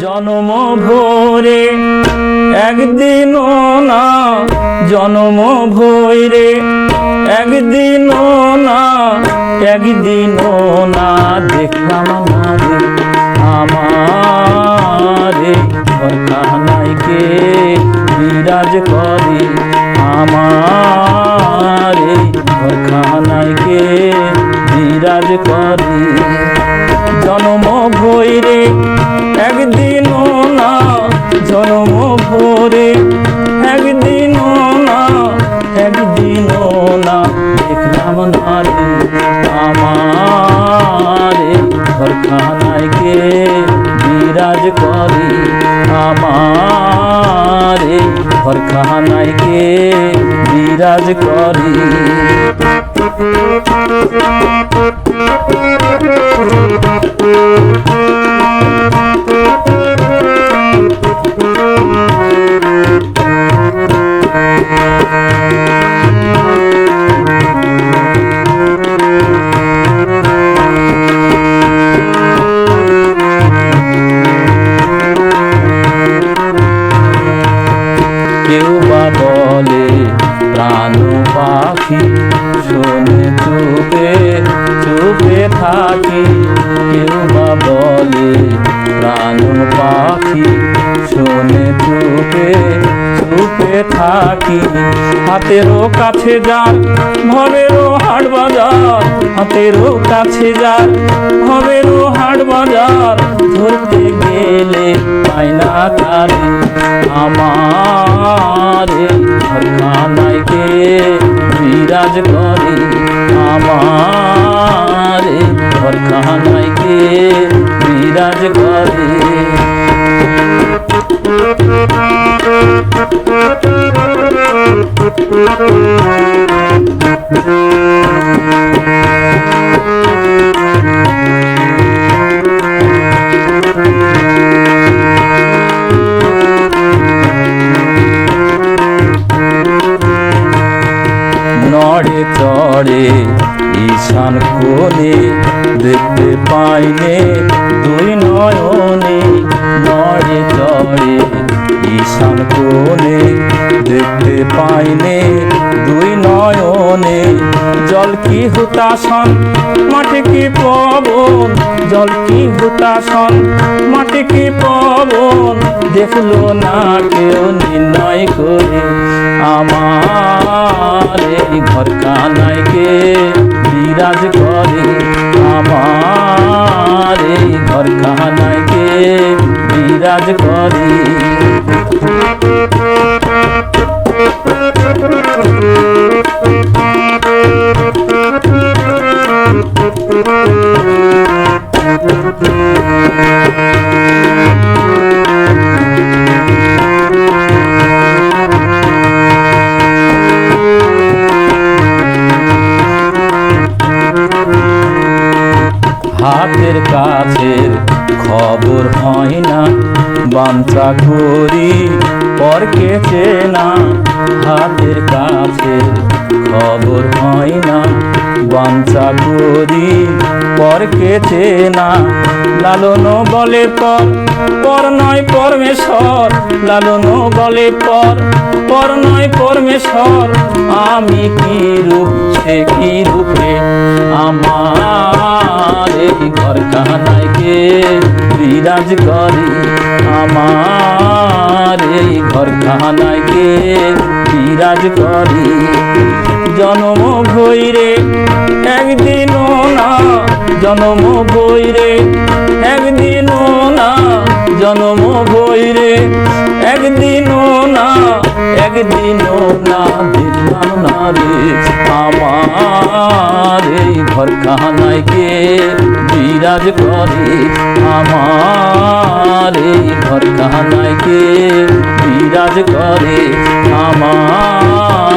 জনম ভোরে, একদিনও না জনম ভৈরে, একদিনও না একদিনও না দেখলাম না আমারে। ঘরখানাইকে বিরাজ করে আমারে। ঘরখানাইকে বিরাজ করে জনম ভৈরে, একদিনও না জনম ভোরে, একদিনও না একদিনও না দেখলাম না রে আমারে ঘরখানাইকে বিরাজ করে আমারে? ঘরখানাইকে বিরাজ করে প্রাণ পাখি শোনে চুপে চুপে থাকি। কেউ বা বলে প্রাণ পাখি শোনে চুপে চুপে থাকি। হাতেরও কাছে যান ভবেরও হাট বাজার। হাতেরও কাছে যান ভবেরও হাট বাজার। ধরতে গেলে পাইনা তারে, আমারে ঘরখানাইকে বিরাজ করে আমারে। ঘরখানাইকে বিরাজ করে। নড়ে চড়ে, ঈশান কোণে দেখতে পাইনে দুই নয়নে নড়ে চড়ে, ঈশান কোণে দেখতে পাইনে দুই নয়নে জল কি হুতাসন মাঠে কি পবন? জল কি হুতাসন মাঠে কি পবন? দেখল না কেউ নির্ণয় করে আমার এই ঘর কানাইকে বিরাজ করে? আমার ঘর কানাইকে বিরাজ করে? হাতের কাছের খবর হয় না। বাঞ্চা করি পরকে না। হাতের কাছের খবর হয় না। বাঞ্চা করি পরকে চেনা লালন বলে পর পর নয় পরমেশ্বর। লালন বলে পর পর নয় পরমেশ্বর। আমি কি রূপ, সে কি রূপে? আমার এই ঘর কানাইকে বিরাজ করে? আমার এই ঘর কানাইকে বিরাজ করে? জনম ভৈরে একদিনও না জনম ভৈরে একদিনও না জনম ভৈরে একদিনও না একদিনও না দেখলাম না রে আমার এই ঘর কানাইকে বিরাজ করে, আমার এই ঘর কানাইকে বিরাজ করে, আমার